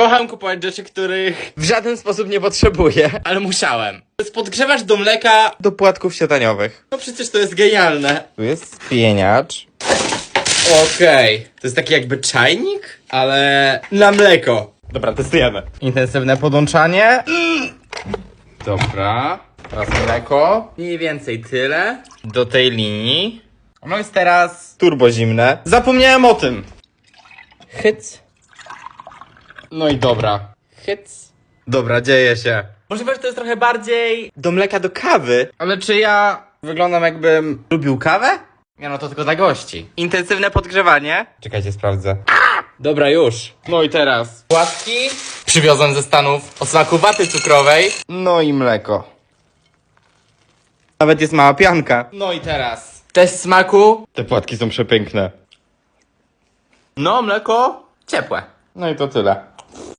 Kocham kupować rzeczy, których W żaden sposób nie potrzebuję. ale musiałem. Podgrzewasz do mleka, Do płatków śniadaniowych. no przecież to jest genialne. Tu jest spieniacz. Okej, to jest taki jakby czajnik, ale na mleko. Dobra, testujemy. Intensywne podłączanie. Dobra. Teraz mleko. Mniej więcej tyle. Do tej linii. No jest teraz turbo zimne. Zapomniałem o tym. Hyc. No i dobra. Hyc. Dobra, dzieje się. Możliwe, że to jest trochę bardziej... Do mleka do kawy. Ale czy ja wyglądam jakbym lubił kawę? Nie no, to tylko dla gości. Intensywne podgrzewanie. Czekajcie, sprawdzę. Dobra, już. No i teraz. Płatki przywiozłem ze Stanów o smaku waty cukrowej. No i mleko. Nawet jest mała pianka. No i teraz. Test smaku. Te płatki są przepiękne. No, mleko ciepłe. 那你都走了。